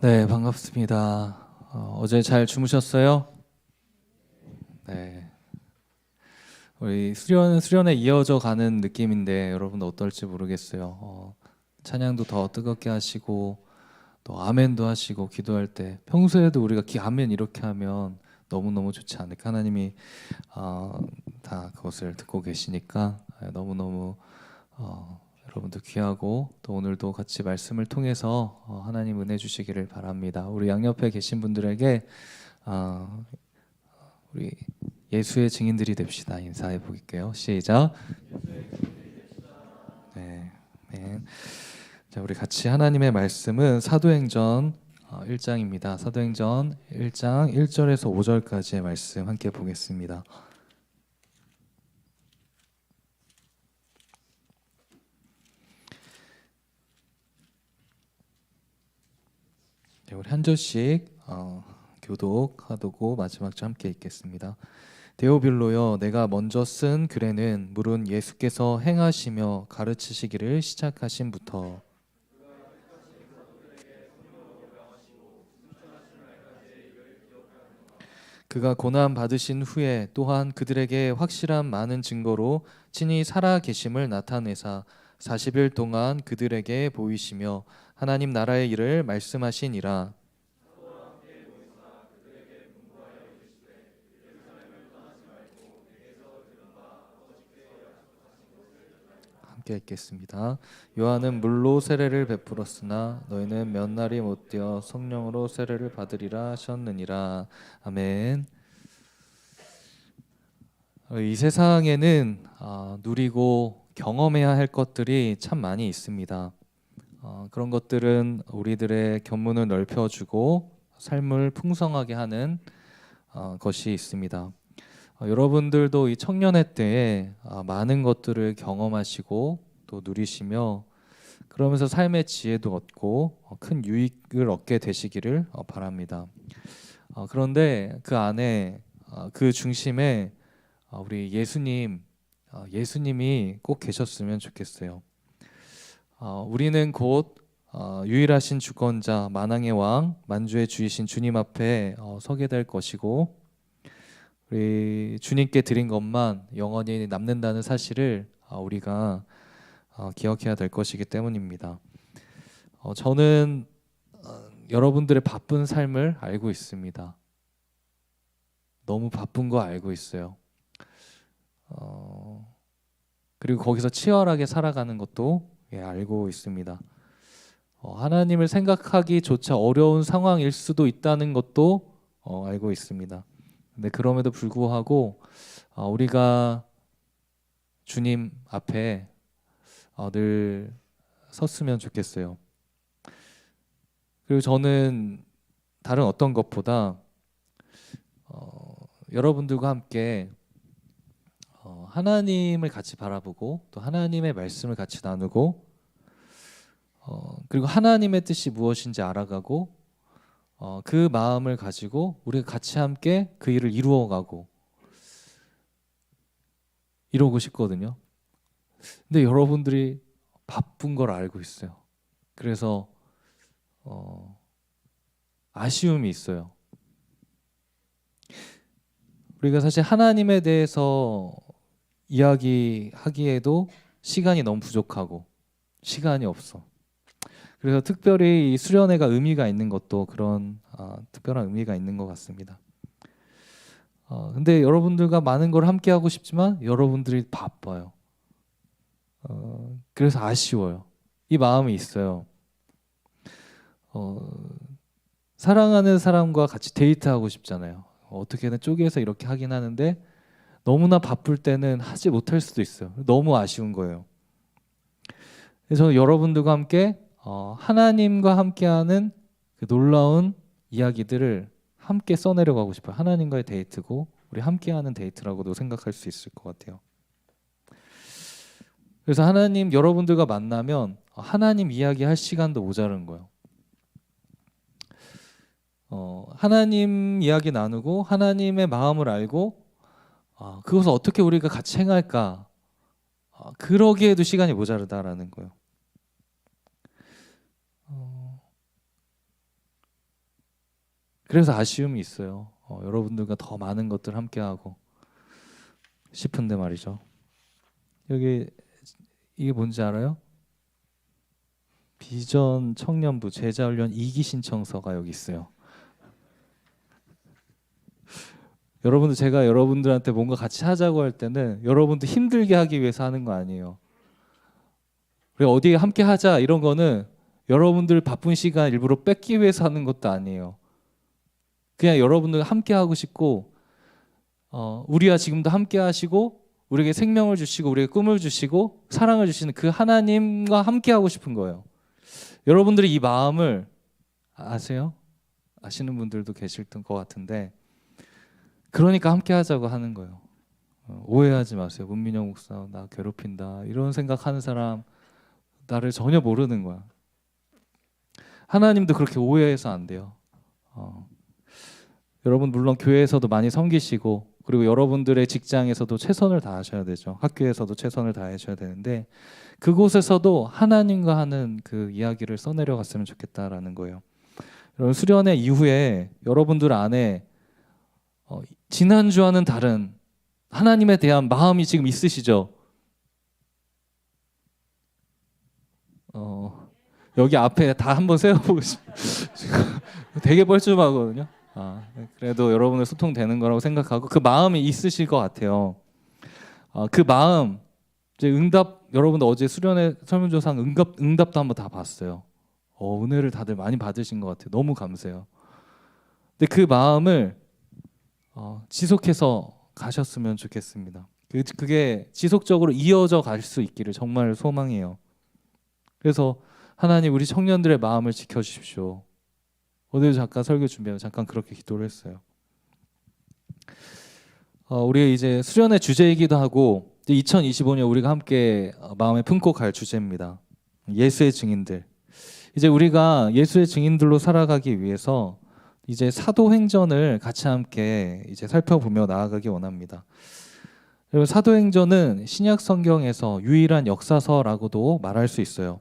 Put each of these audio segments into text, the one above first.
네, 반갑습니다. 어, 어제 잘 주무셨어요? 네. 우리 수련 수련에 이어져 가는 느낌인데 여러분 어떨지 모르겠어요. 어, 찬양도 더 뜨겁게 하시고 또 아멘도 하시고 기도할 때 평소에도 우리가 기 아멘 이렇게 하면 너무 너무 좋지 않을까 하나님이 어, 다 그것을 듣고 계시니까 너무 너무 어, 여러분도 귀하고 또 오늘도 같이 말씀을 통해서 어, 하나님 은혜 주시기를 바랍니다. 우리 양옆에 계신 분들에게 어, 우리 예수의 증인들이 됩시다. 인사해 보게요. 시작. 네, 네. 자, 우리 같이 하나님의 말씀은 사도행전 1장입니다. 사도행전 1장 1절에서 5절까지의 말씀 함께 보겠습니다. 네, 우리 한 절씩 어, 교독하고 마지막 절 함께 읽겠습니다. 데오빌로여 내가 먼저 쓴 글에는 물은 예수께서 행하시며 가르치시기를 시작하신부터 그가 고난 받으신 후에 또한 그들에게 확실한 많은 증거로 친히 살아 계심을 나타내사 40일 동안 그들에게 보이시며 하나님 나라의 일을 말씀하시니라. 함께 읽겠습니다. 요한은 물로 세례를 베풀었으나 너희는 몇 날이 못 되어 성령으로 세례를 받으리라 하셨느니라. 아멘. 이 세상에는 아, 누리고 경험해야 할 것들이 참 많이 있습니다. 어, 그런 것들은 우리들의 견문을 넓혀주고 삶을 풍성하게 하는 어, 것이 있습니다. 어, 여러분들도 이 청년회 때에 어, 많은 것들을 경험하시고 또 누리시며 그러면서 삶의 지혜도 얻고 어, 큰 유익을 얻게 되시기를 어, 바랍니다. 어, 그런데 그 안에 어, 그 중심에 어, 우리 예수님 어, 예수님이 꼭 계셨으면 좋겠어요. 어, 우리는 곧 어, 유일하신 주권자 만왕의 왕 만주의 주이신 주님 앞에 어, 서게 될 것이고 우리 주님께 드린 것만 영원히 남는다는 사실을 어, 우리가 어, 기억해야 될 것이기 때문입니다. 어, 저는 어, 여러분들의 바쁜 삶을 알고 있습니다. 너무 바쁜 거 알고 있어요. 어, 그리고 거기서 치열하게 살아가는 것도 예, 알고 있습니다. 어, 하나님을 생각하기조차 어려운 상황일 수도 있다는 것도 어, 알고 있습니다. 근데 그럼에도 불구하고 어, 우리가 주님 앞에 어, 늘 섰으면 좋겠어요. 그리고 저는 다른 어떤 것보다 어, 여러분들과 함께 어, 하나님을 같이 바라보고 또 하나님의 말씀을 같이 나누고 어, 그리고 하나님의 뜻이 무엇인지 알아가고 어, 그 마음을 가지고 우리가 같이 함께 그 일을 이루어가고 이러고 싶거든요. 근데 여러분들이 바쁜 걸 알고 있어요. 그래서 어, 아쉬움이 있어요. 우리가 사실 하나님에 대해서 이야기하기에도 시간이 너무 부족하고 시간이 없어. 그래서 특별히 이 수련회가 의미가 있는 것도 그런 아, 특별한 의미가 있는 것 같습니다. 어, 근데 여러분들과 많은 걸 함께 하고 싶지만 여러분들이 바빠요. 어, 그래서 아쉬워요. 이 마음이 있어요. 어, 사랑하는 사람과 같이 데이트하고 싶잖아요. 어떻게든 쪼개서 이렇게 하긴 하는데 너무나 바쁠 때는 하지 못할 수도 있어요. 너무 아쉬운 거예요. 그래서 여러분들과 함께 어, 하나님과 함께하는 그 놀라운 이야기들을 함께 써내려가고 싶어요. 하나님과의 데이트고 우리 함께하는 데이트라고도 생각할 수 있을 것 같아요. 그래서 하나님 여러분들과 만나면 하나님 이야기할 시간도 모자른 거예요. 어, 하나님 이야기 나누고 하나님의 마음을 알고 어, 그것을 어떻게 우리가 같이 행할까 어, 그러기에도 시간이 모자르다라는 거예요. 어, 그래서 아쉬움이 있어요. 어, 여러분들과 더 많은 것들 함께 하고 싶은데 말이죠. 여기 이게 뭔지 알아요? 비전 청년부 제자훈련 2기 신청서가 여기 있어요. 여러분들 제가 여러분들한테 뭔가 같이 하자고 할 때는 여러분들 힘들게 하기 위해서 하는 거 아니에요. 그리고 어디에 함께 하자 이런 거는 여러분들 바쁜 시간 일부러 뺏기 위해서 하는 것도 아니에요. 그냥 여러분들 함께 하고 싶고 어, 우리와 지금도 함께 하시고 우리에게 생명을 주시고 우리에게 꿈을 주시고 사랑을 주시는 그 하나님과 함께 하고 싶은 거예요. 여러분들이 이 마음을 아세요? 아시는 분들도 계실 것 같은데 그러니까 함께 하자고 하는 거예요. 어, 오해하지 마세요. 문민영 목사 나 괴롭힌다 이런 생각하는 사람 나를 전혀 모르는 거야. 하나님도 그렇게 오해해서 안 돼요. 어. 여러분 물론 교회에서도 많이 섬기시고 그리고 여러분들의 직장에서도 최선을 다하셔야 되죠. 학교에서도 최선을 다하셔야 되는데 그곳에서도 하나님과 하는 그 이야기를 써내려 갔으면 좋겠다라는 거예요. 여러분 수련회 이후에 여러분들 안에 어, 지난주와는 다른 하나님에 대한 마음이 지금 있으시죠? 어, 여기 앞에 다 한번 세워보고 싶어요. 되게 뻘쭘하거든요. 아, 그래도 여러분들 소통되는 거라고 생각하고 그 마음이 있으실 것 같아요. 어, 그 마음 이제 응답 여러분들 어제 수련회 설문조상 응답 응답도 한번 다 봤어요. 어, 은혜를 다들 많이 받으신 것 같아요. 너무 감사해요. 근데 그 마음을 어, 지속해서 가셨으면 좋겠습니다. 그, 그게 지속적으로 이어져 갈 수 있기를 정말 소망해요. 그래서 하나님 우리 청년들의 마음을 지켜주십시오. 오늘 잠깐 설교 준비하면 잠깐 그렇게 기도를 했어요. 어, 우리 이제 수련의 주제이기도 하고 2025년 우리가 함께 어, 마음에 품고 갈 주제입니다. 예수의 증인들. 이제 우리가 예수의 증인들로 살아가기 위해서 이제 사도행전을 같이 함께 이제 살펴보며 나아가기 원합니다. 여러분 사도행전은 신약 성경에서 유일한 역사서라고도 말할 수 있어요.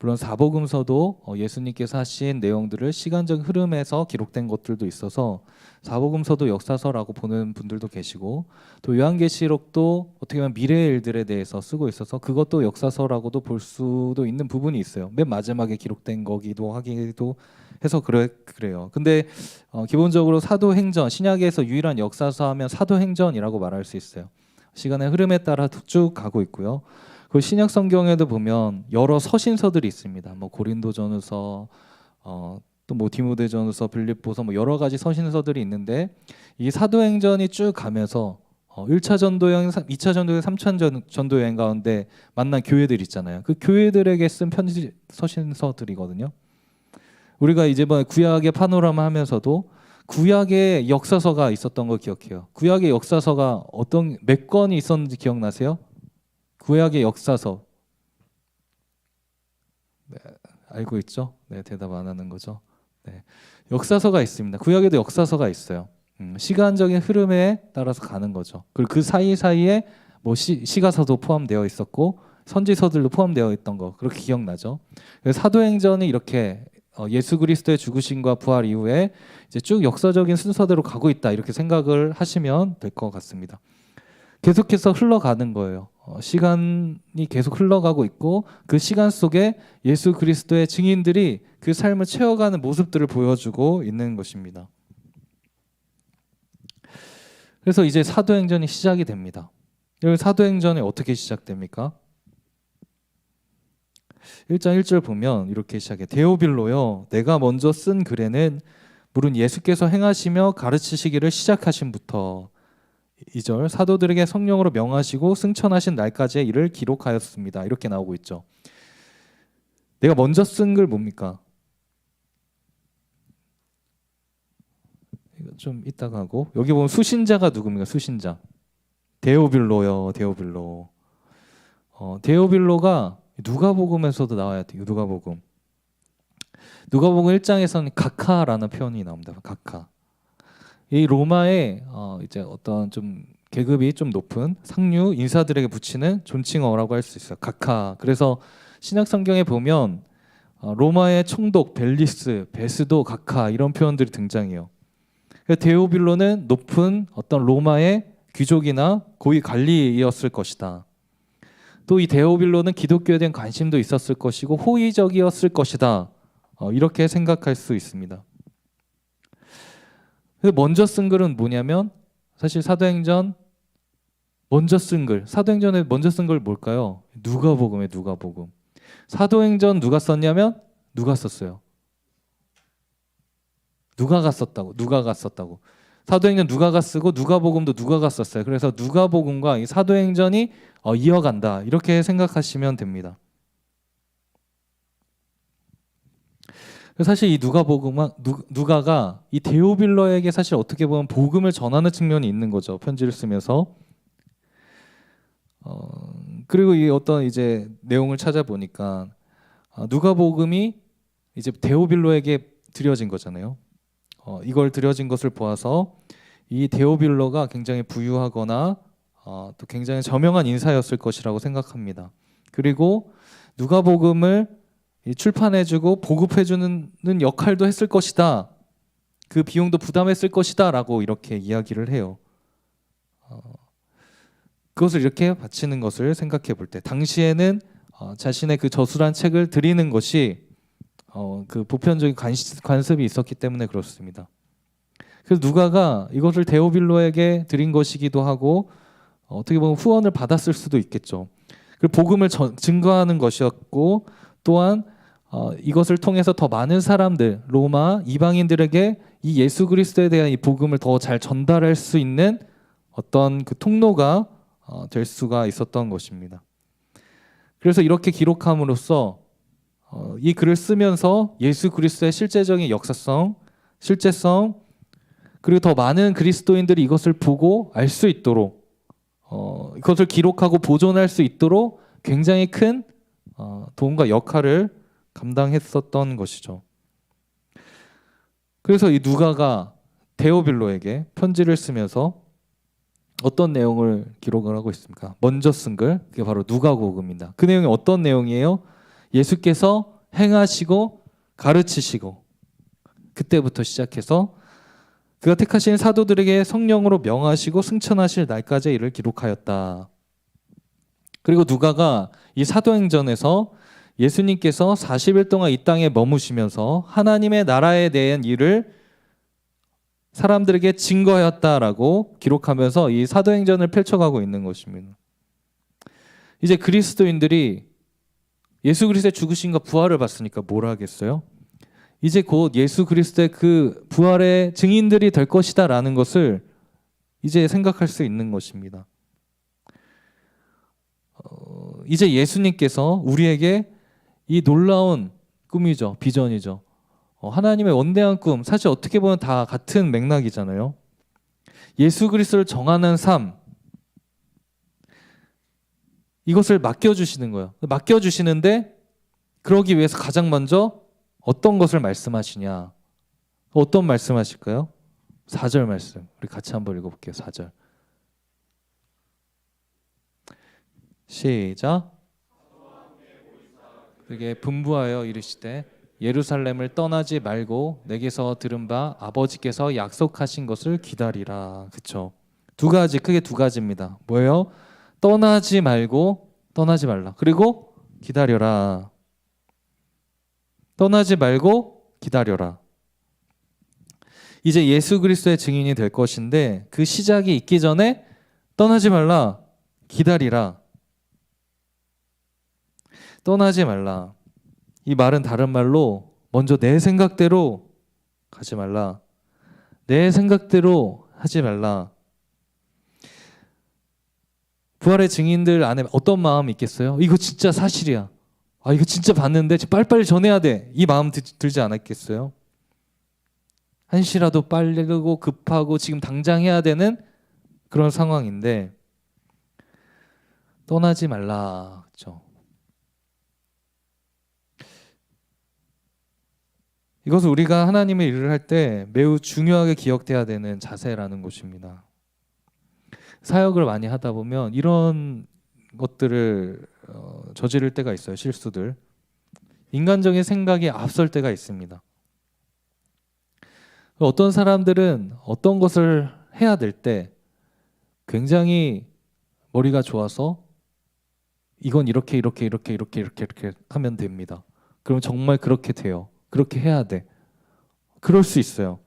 물론 사복음서도 어, 예수님께서 하신 내용들을 시간적 흐름에서 기록된 것들도 있어서 사복음서도 역사서라고 보는 분들도 계시고 또 요한계시록도 어떻게 보면 미래의 일들에 대해서 쓰고 있어서 그것도 역사서라고도 볼 수도 있는 부분이 있어요. 맨 마지막에 기록된 거기도 하기도 해서 그래 그래요. 근데 어, 기본적으로 사도행전 신약에서 유일한 역사서 하면 사도행전이라고 말할 수 있어요. 시간의 흐름에 따라 쭉 가고 있고요. 그 신약 성경에도 보면 여러 서신서들이 있습니다. 뭐 고린도전서, 어, 또뭐 디모데전서, 빌립보서 뭐 여러 가지 서신서들이 있는데 이 사도행전이 쭉 가면서 어, 1차 전도 여행, 2차 전도 여행, 3차 전도 여행 가운데 만난 교회들 있잖아요. 그 교회들에게 쓴 편지 서신서들이거든요. 우리가 이제번 구약의 파노라마 하면서도 구약의 역사서가 있었던 거 기억해요. 구약의 역사서가 어떤 몇 건이 있었는지 기억나세요? 구약의 역사서 네, 알고 있죠? 네, 대답 안 하는 거죠. 네, 역사서가 있습니다. 구약에도 역사서가 있어요. 음, 시간적인 흐름에 따라서 가는 거죠. 그리고 그 사이 사이에 뭐 시, 시가서도 포함되어 있었고 선지서들도 포함되어 있던 거 그렇게 기억나죠. 사도행전이 이렇게 어, 예수 그리스도의 죽으심과 부활 이후에 이제 쭉 역사적인 순서대로 가고 있다 이렇게 생각을 하시면 될 것 같습니다. 계속해서 흘러가는 거예요. 어, 시간이 계속 흘러가고 있고 그 시간 속에 예수 그리스도의 증인들이 그 삶을 채워가는 모습들을 보여주고 있는 것입니다. 그래서 이제 사도행전이 시작이 됩니다. 여기 사도행전이 어떻게 시작됩니까? 1장 1절 보면 이렇게 시작해 데오빌로요 내가 먼저 쓴 글에는 물은 예수께서 행하시며 가르치시기를 시작하신부터 2절 사도들에게 성령으로 명하시고 승천하신 날까지의 일을 기록하였습니다. 이렇게 나오고 있죠. 내가 먼저 쓴 글 뭡니까? 이거 좀 이따가 하고 여기 보면 수신자가 누굽니까? 수신자 데오빌로요. 데오빌로. 어, 데오빌로가 누가복음에서도 나와야 돼요. 누가복음. 누가복음 1장에서는 가카라는 표현이 나옵니다. 가카. 이 로마의 어 이제 어떤 좀 계급이 좀 높은 상류 인사들에게 붙이는 존칭어라고 할 수 있어요. 각하. 그래서 신약 성경에 보면 어, 로마의 총독 벨리스, 베스도, 가카 이런 표현들이 등장해요. 데오빌로는 높은 어떤 로마의 귀족이나 고위 관리였을 것이다. 또 이 데오빌로는 기독교에 대한 관심도 있었을 것이고 호의적이었을 것이다. 어, 이렇게 생각할 수 있습니다. 먼저 쓴 글은 뭐냐면 사실 사도행전 먼저 쓴 글, 사도행전에 먼저 쓴 글 뭘까요? 누가복음에 누가복음. 사도행전 누가 썼냐면 누가 썼어요? 누가가 썼다고. 누가가 썼다고. 사도행전 누가가 쓰고 누가복음도 누가가 썼어요. 그래서 누가복음과 이 사도행전이 어, 이어간다. 이렇게 생각하시면 됩니다. 사실 이 누가복음은 누- 누가가 이 데오빌러에게 사실 어떻게 보면 복음을 전하는 측면이 있는 거죠. 편지를 쓰면서. 어, 그리고 이 어떤 이제 내용을 찾아보니까 아, 누가복음이 이제 데오빌로에게 드려진 거잖아요. 어, 이걸 드려진 것을 보아서 이 데오빌로가 굉장히 부유하거나 어, 또 굉장히 저명한 인사였을 것이라고 생각합니다. 그리고 누가복음을 이 출판해주고 보급해주는 역할도 했을 것이다. 그 비용도 부담했을 것이다라고 이렇게 이야기를 해요. 어, 그것을 이렇게 바치는 것을 생각해 볼 때 당시에는 어, 자신의 그 저술한 책을 드리는 것이 어, 그 보편적인 관습이 있었기 때문에 그렇습니다. 그래서 누가가 이것을 데오빌로에게 드린 것이기도 하고 어, 어떻게 보면 후원을 받았을 수도 있겠죠. 그리고 복음을 전- 증거하는 것이었고 또한 어, 이것을 통해서 더 많은 사람들 로마 이방인들에게 이 예수 그리스도에 대한 이 복음을 더 잘 전달할 수 있는 어떤 그 통로가 어, 될 수가 있었던 것입니다. 그래서 이렇게 기록함으로써 어, 이 글을 쓰면서 예수 그리스도의 실제적인 역사성, 실제성 그리고 더 많은 그리스도인들이 이것을 보고 알 수 있도록 어, 이것을 기록하고 보존할 수 있도록 굉장히 큰 어, 도움과 역할을 감당했었던 것이죠. 그래서 이 누가가 데오빌로에게 편지를 쓰면서 어떤 내용을 기록을 하고 있습니까? 먼저 쓴 글, 그게 바로 누가복음입니다. 그 내용이 어떤 내용이에요? 예수께서 행하시고 가르치시고 그때부터 시작해서 그가 택하신 사도들에게 성령으로 명하시고 승천하실 날까지 이를 기록하였다. 그리고 누가가 이 사도행전에서 예수님께서 40일 동안 이 땅에 머무시면서 하나님의 나라에 대한 일을 사람들에게 증거하였다라고 기록하면서 이 사도행전을 펼쳐가고 있는 것입니다. 이제 그리스도인들이 예수 그리스도의 죽으심과 부활을 봤으니까 뭘 하겠어요? 이제 곧 예수 그리스도의 그 부활의 증인들이 될 것이다라는 것을 이제 생각할 수 있는 것입니다. 어, 이제 예수님께서 우리에게 이 놀라운 꿈이죠, 비전이죠. 어, 하나님의 원대한 꿈, 사실 어떻게 보면 다 같은 맥락이잖아요. 예수 그리스도를 정하는 삶, 이것을 맡겨주시는 거예요. 맡겨주시는데, 그러기 위해서 가장 먼저 어떤 것을 말씀하시냐? 어떤 말씀하실까요? 4절 말씀. 우리 같이 한번 읽어볼게요. 4절. 시작. 그게 분부하여 이르시되 예루살렘을 떠나지 말고 내게서 들은 바 아버지께서 약속하신 것을 기다리라. 그쵸? 두 가지 크게 두 가지입니다. 뭐예요? 떠나지 말고 떠나지 말라. 그리고 기다려라. 떠나지 말고 기다려라. 이제 예수 그리스도의 증인이 될 것인데 그 시작이 있기 전에 떠나지 말라. 기다리라. 떠나지 말라. 이 말은 다른 말로 먼저 내 생각대로 가지 말라. 내 생각대로 하지 말라. 부활의 증인들 안에 어떤 마음이 있겠어요? 이거 진짜 사실이야. 아 이거 진짜 봤는데 빨리빨리 전해야 돼. 이 마음 들, 들지 않았겠어요? 한시라도 빠르고 급하고 지금 당장 해야 되는 그런 상황인데 떠나지 말라. 그렇죠? 이것은 우리가 하나님의 일을 할 때 매우 중요하게 기억돼야 되는 자세라는 것입니다. 사역을 많이 하다 보면 이런 것들을 어, 저지를 때가 있어요. 실수들. 인간적인 생각이 앞설 때가 있습니다. 어떤 사람들은 어떤 것을 해야 될 때 굉장히 머리가 좋아서 이건 이렇게 이렇게 이렇게 이렇게 이렇게 이렇게 하면 됩니다. 그럼 정말 그렇게 돼요. 그렇게 해야 돼. 그럴 수 있어요.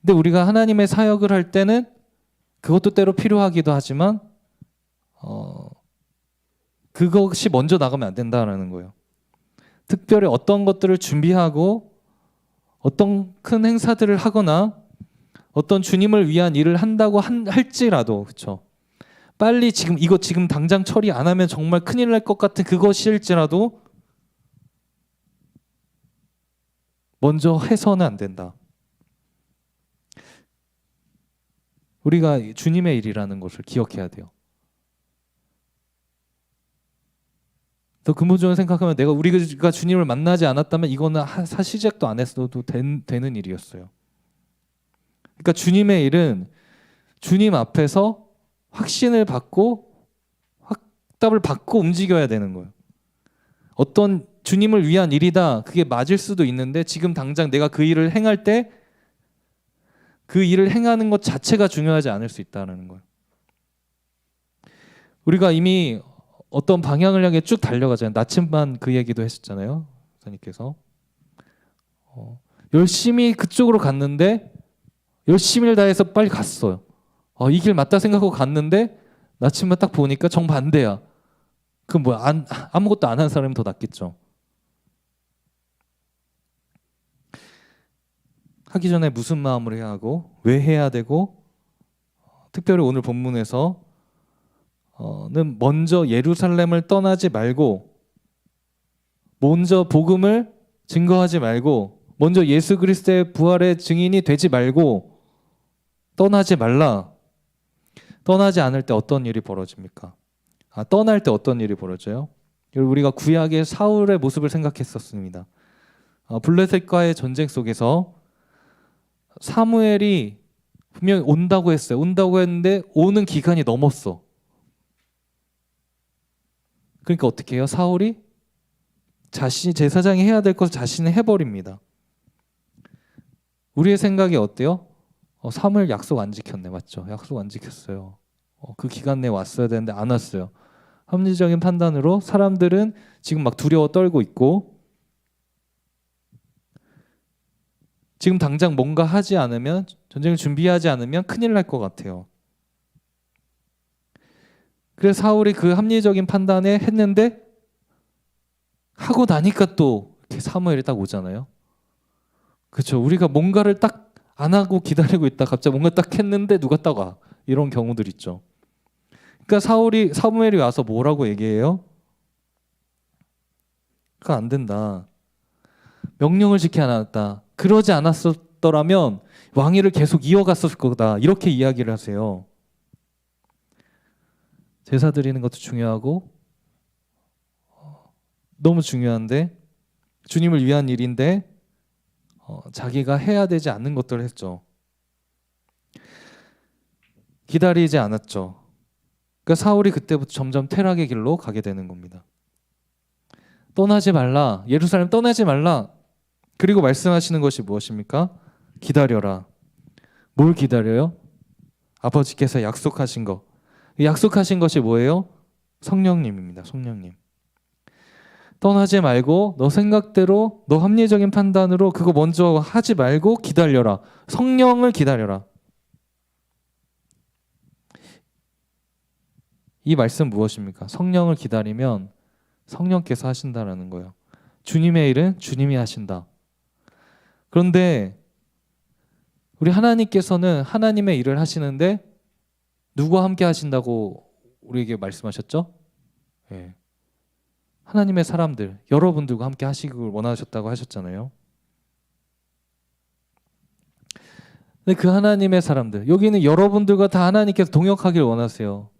근데 우리가 하나님의 사역을 할 때는 그것도 때로 필요하기도 하지만 어 그것이 먼저 나가면 안 된다라는 거예요. 특별히 어떤 것들을 준비하고 어떤 큰 행사들을 하거나 어떤 주님을 위한 일을 한다고 한, 할지라도 그렇죠. 빨리 지금 이거 지금 당장 처리 안 하면 정말 큰일 날 것 같은 그것일지라도 먼저 해서는 안 된다. 우리가 주님의 일이라는 것을 기억해야 돼요. 더 근본적으로 생각하면 내가 우리가 주님을 만나지 않았다면 이거는 사 시작도 안 했어도 된, 되는 일이었어요. 그러니까 주님의 일은 주님 앞에서 확신을 받고 확답을 받고 움직여야 되는 거예요. 어떤 주님을 위한 일이다. 그게 맞을 수도 있는데 지금 당장 내가 그 일을 행할 때 그 일을 행하는 것 자체가 중요하지 않을 수 있다는 거예요. 우리가 이미 어떤 방향을 향해 쭉 달려가잖아요. 나침반 그 얘기도 했었잖아요. 선생님께서 어, 열심히 그쪽으로 갔는데 열심히를 다해서 빨리 갔어요. 어, 이길 맞다 생각하고 갔는데 나침반 딱 보니까 정 반대야. 그럼 뭐 안, 아무것도 안 한 사람이 더 낫겠죠. 하기 전에 무슨 마음으로 해야 하고 왜 해야 되고 특별히 오늘 본문에서 는 먼저 예루살렘을 떠나지 말고 먼저 복음을 증거하지 말고 먼저 예수 그리스도의 부활의 증인이 되지 말고 떠나지 말라. 떠나지 않을 때 어떤 일이 벌어집니까? 아, 떠날 때 어떤 일이 벌어져요? 우리가 구약의 사울의 모습을 생각했었습니다. 어, 블레셋과의 전쟁 속에서 사무엘이 분명히 온다고 했어요. 온다고 했는데 오는 기간이 넘었어. 그러니까 어떻게 해요? 사울이 자신이 제사장이 해야 될 것을 자신이 해버립니다. 우리의 생각이 어때요? 어, 3월 약속 안 지켰네, 맞죠? 약속 안 지켰어요. 어, 그 기간 내에 왔어야 되는데 안 왔어요. 합리적인 판단으로 사람들은 지금 막 두려워 떨고 있고 지금 당장 뭔가 하지 않으면 전쟁을 준비하지 않으면 큰일 날 것 같아요. 그래서 사울이 그 합리적인 판단에 했는데 하고 나니까 또 이렇게 사무엘이 딱 오잖아요. 그렇죠. 우리가 뭔가를 딱 안 하고 기다리고 있다 갑자기 뭔가 딱 했는데 누가 딱 와. 이런 경우들 있죠. 그러니까 사울이 사무엘이 와서 뭐라고 얘기해요? 그거 안 된다. 명령을 지키 않았다. 그러지 않았었더라면 왕위를 계속 이어갔을 거다. 이렇게 이야기를 하세요. 제사 드리는 것도 중요하고 어, 너무 중요한데 주님을 위한 일인데 어, 자기가 해야 되지 않는 것들을 했죠. 기다리지 않았죠. 그러니까 사울이 그때부터 점점 퇴락의 길로 가게 되는 겁니다. 떠나지 말라. 예루살렘 떠나지 말라. 그리고 말씀하시는 것이 무엇입니까? 기다려라. 뭘 기다려요? 아버지께서 약속하신 것. 약속하신 것이 뭐예요? 성령님입니다. 성령님. 떠나지 말고 너 생각대로 너 합리적인 판단으로 그거 먼저 하지 말고 기다려라. 성령을 기다려라. 이 말씀 무엇입니까? 성령을 기다리면 성령께서 하신다라는 거예요. 주님의 일은 주님이 하신다. 그런데 우리 하나님께서는 하나님의 일을 하시는데 누구와 함께 하신다고 우리에게 말씀하셨죠? 예. 하나님의 사람들, 여러분들과 함께 하시길 원하셨다고 하셨잖아요. 근데 그 하나님의 사람들, 여기는 여러분들과 다 하나님께서 동역하길 원하세요.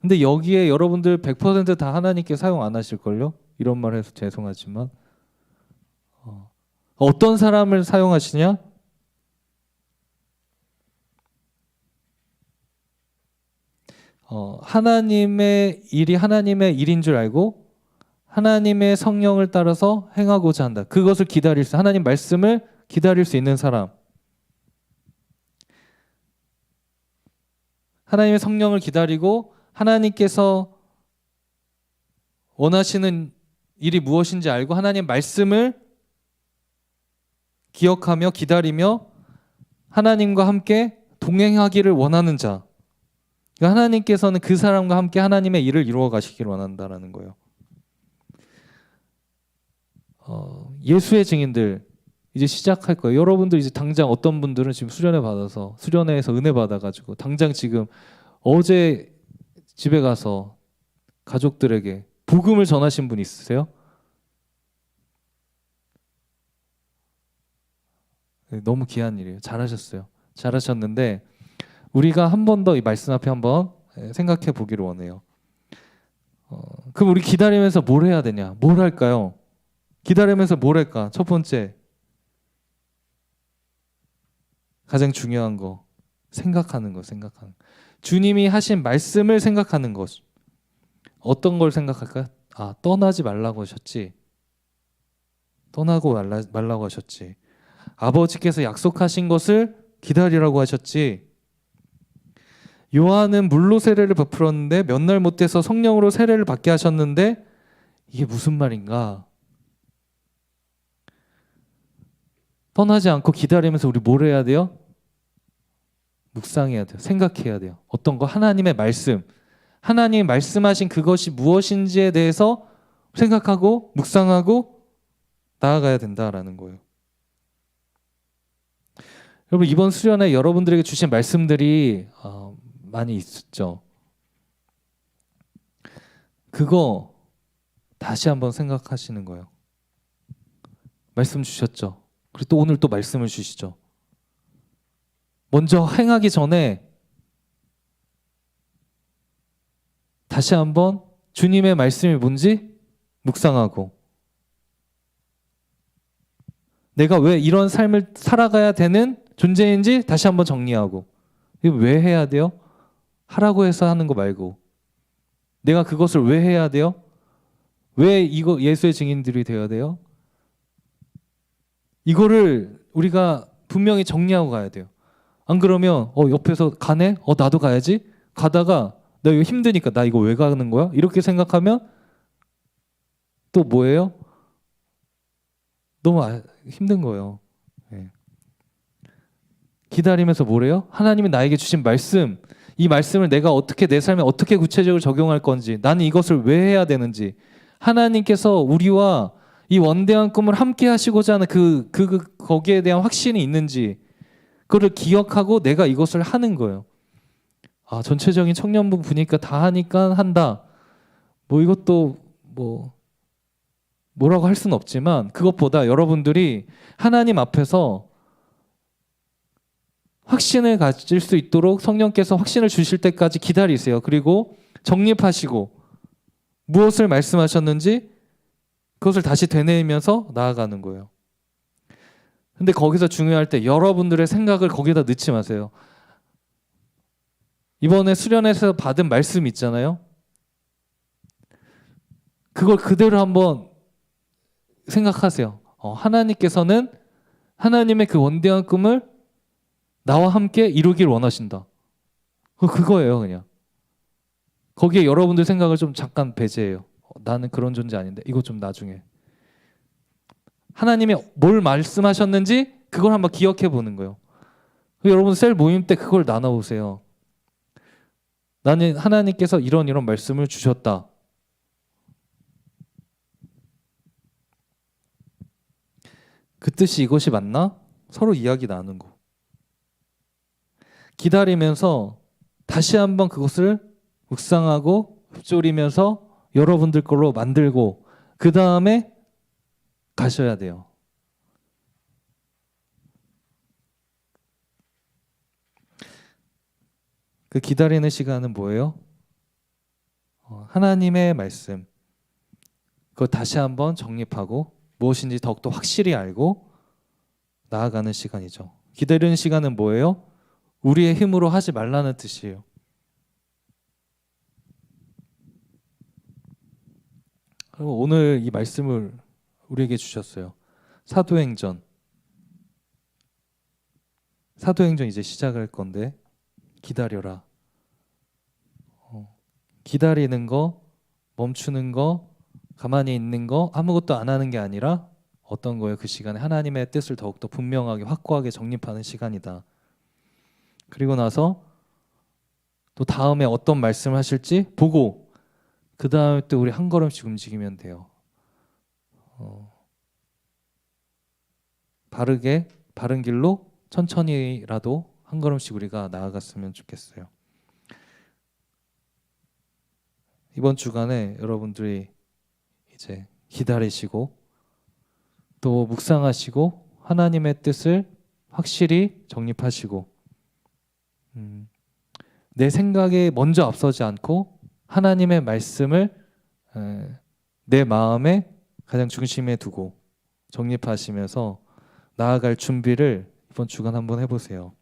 근데 여기에 여러분들 100%다 하나님께 사용 안 하실걸요? 이런 말 해서 죄송하지만. 어. 어떤 사람을 사용하시냐? 어, 하나님의 일이 하나님의 일인 줄 알고 하나님의 성령을 따라서 행하고자 한다. 그것을 기다릴 수 하나님 말씀을 기다릴 수 있는 사람. 하나님의 성령을 기다리고 하나님께서 원하시는 일이 무엇인지 알고 하나님 말씀을 기억하며 기다리며 하나님과 함께 동행하기를 원하는 자. 그러니까 하나님께서는 그 사람과 함께 하나님의 일을 이루어 가시기를 원한다라는 거예요. 어, 예수의 증인들 이제 시작할 거예요. 여러분들 이제 당장 어떤 분들은 지금 수련회 받아서 수련회에서 은혜 받아가지고 당장 지금 어제 집에 가서 가족들에게 복음을 전하신 분 있으세요? 네, 너무 귀한 일이에요. 잘하셨어요. 잘하셨는데 우리가 한 번 더 이 말씀 앞에 한번 예, 생각해 보기를 원해요. 어, 그럼 우리 기다리면서 뭘 해야 되냐? 뭘 할까요? 기다리면서 뭘 할까? 첫 번째 가장 중요한 거 생각하는 거 생각하는 거. 주님이 하신 말씀을 생각하는 것 어떤 걸 생각할까요? 아 떠나지 말라고 하셨지 떠나고 말라, 말라고 하셨지 아버지께서 약속하신 것을 기다리라고 하셨지 요한은 물로 세례를 베풀었는데 몇 날 못 돼서 성령으로 세례를 받게 하셨는데 이게 무슨 말인가 떠나지 않고 기다리면서 우리 뭘 해야 돼요? 묵상해야 돼요. 생각해야 돼요. 어떤 거 하나님의 말씀, 하나님이 말씀하신 그것이 무엇인지에 대해서 생각하고 묵상하고 나아가야 된다라는 거예요. 여러분 이번 수련회 여러분들에게 주신 말씀들이 어, 많이 있었죠. 그거 다시 한번 생각하시는 거예요. 말씀 주셨죠. 그리고 또 오늘 또 말씀을 주시죠. 먼저 행하기 전에 다시 한번 주님의 말씀이 뭔지 묵상하고 내가 왜 이런 삶을 살아가야 되는 존재인지 다시 한번 정리하고 왜 해야 돼요? 하라고 해서 하는 거 말고 내가 그것을 왜 해야 돼요? 왜 이거 예수의 증인들이 되어야 돼요? 이거를 우리가 분명히 정리하고 가야 돼요. 안 그러면 어 옆에서 가네? 어 나도 가야지. 가다가 나 이거 힘드니까 나 이거 왜 가는 거야? 이렇게 생각하면 또 뭐예요? 너무 아, 힘든 거예요. 예. 기다리면서 뭐래요? 하나님이 나에게 주신 말씀, 이 말씀을 내가 어떻게 내 삶에 어떻게 구체적으로 적용할 건지, 나는 이것을 왜 해야 되는지, 하나님께서 우리와 이 원대한 꿈을 함께 하시고자 하는 그, 그, 그 거기에 대한 확신이 있는지 그를 기억하고 내가 이것을 하는 거예요. 아, 전체적인 청년부 보니까 다 하니까 한다. 뭐 이것도 뭐 뭐라고 할 수는 없지만 그것보다 여러분들이 하나님 앞에서 확신을 가질 수 있도록 성령께서 확신을 주실 때까지 기다리세요. 그리고 정립하시고 무엇을 말씀하셨는지 그것을 다시 되뇌이면서 나아가는 거예요. 근데 거기서 중요할 때 여러분들의 생각을 거기다 넣지 마세요. 이번에 수련회에서 받은 말씀 있잖아요. 그걸 그대로 한번 생각하세요. 어, 하나님께서는 하나님의 그 원대한 꿈을 나와 함께 이루길 원하신다. 그거예요, 그냥. 거기에 여러분들 생각을 좀 잠깐 배제해요. 어, 나는 그런 존재 아닌데 이거 좀 나중에. 하나님이 뭘 말씀하셨는지 그걸 한번 기억해 보는 거예요. 여러분 셀 모임 때 그걸 나눠 보세요. 나는 하나님께서 이런 이런 말씀을 주셨다. 그 뜻이 이것이 맞나? 서로 이야기 나누고 기다리면서 다시 한번 그것을 묵상하고 흡조리면서 여러분들 걸로 만들고 그 다음에 가셔야 돼요. 그 기다리는 시간은 뭐예요? 어, 하나님의 말씀. 그거 다시 한번 정립하고 무엇인지 더욱더 확실히 알고 나아가는 시간이죠. 기다리는 시간은 뭐예요? 우리의 힘으로 하지 말라는 뜻이에요. 그리고 오늘 이 말씀을 우리에게 주셨어요. 사도행전. 사도행전 이제 시작할 건데 기다려라. 어, 기다리는 거, 멈추는 거, 가만히 있는 거 아무것도 안 하는 게 아니라 어떤 거예요? 그 시간에 하나님의 뜻을 더욱더 분명하게 확고하게 정립하는 시간이다. 그리고 나서 또 다음에 어떤 말씀을 하실지 보고 그 다음에 또 우리 한 걸음씩 움직이면 돼요. 어, 바르게 바른 길로 천천히라도 한 걸음씩 우리가 나아갔으면 좋겠어요. 이번 주간에 여러분들이 이제 기다리시고 또 묵상하시고 하나님의 뜻을 확실히 정립하시고 음, 내 생각에 먼저 앞서지 않고 하나님의 말씀을 에, 내 마음에 가장 중심에 두고 정립하시면서 나아갈 준비를 이번 주간 한번 해보세요.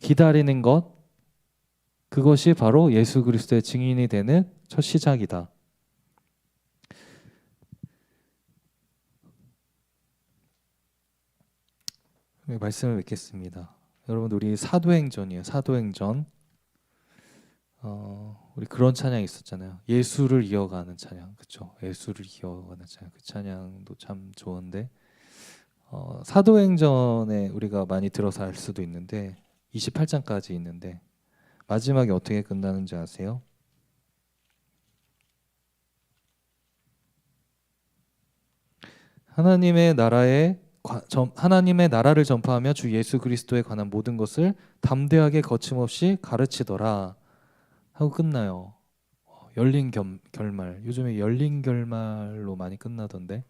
기다리는 것 그것이 바로 예수 그리스도의 증인이 되는 첫 시작이다. 네, 말씀을 맺겠습니다. 여러분 우리 사도행전이에요. 사도행전. 어, 우리 그런 찬양 있었잖아요. 예수를 이어가는 찬양, 그렇죠? 예수를 이어가는 찬양, 그 찬양도 참 좋은데 어, 사도행전에 우리가 많이 들어서 알 수도 있는데 28장까지 있는데 마지막에 어떻게 끝나는지 아세요? 하나님의 나라에 하나님의 나라를 전파하며 주 예수 그리스도에 관한 모든 것을 담대하게 거침없이 가르치더라 하고 끝나요. 어, 열린 겸, 결말. 요즘에 열린 결말로 많이 끝나던데.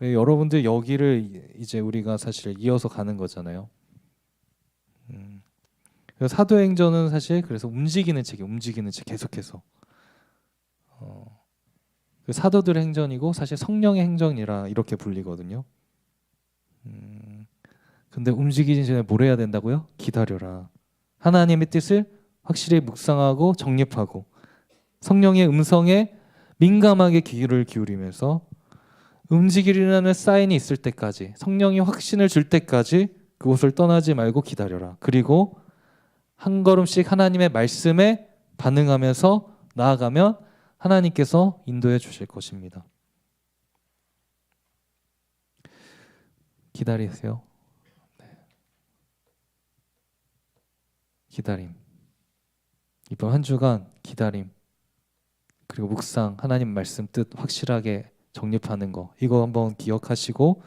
왜 여러분들 여기를 이- 이제 우리가 사실 이어서 가는 거잖아요. 음. 사도행전은 사실 그래서 움직이는 책이 움직이는 책 계속해서. 어, 그 사도들 행전이고 사실 성령의 행전이라 이렇게 불리거든요. 음, 근데 움직이기 전에 뭘 해야 된다고요? 기다려라. 하나님의 뜻을 확실히 묵상하고 정립하고 성령의 음성에 민감하게 귀를 기울이면서 움직이려는 사인이 있을 때까지 성령이 확신을 줄 때까지 그곳을 떠나지 말고 기다려라. 그리고 한 걸음씩 하나님의 말씀에 반응하면서 나아가면 하나님께서 인도해 주실 것입니다. 기다리세요. 네. 기다림. 이번 한 주간 기다림 그리고 묵상 하나님 말씀 뜻 확실하게 정립하는 거 이거 한번 기억하시고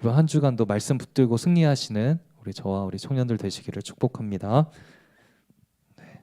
이번 한 주간도 말씀 붙들고 승리하시는 우리 저와 우리 청년들 되시기를 축복합니다.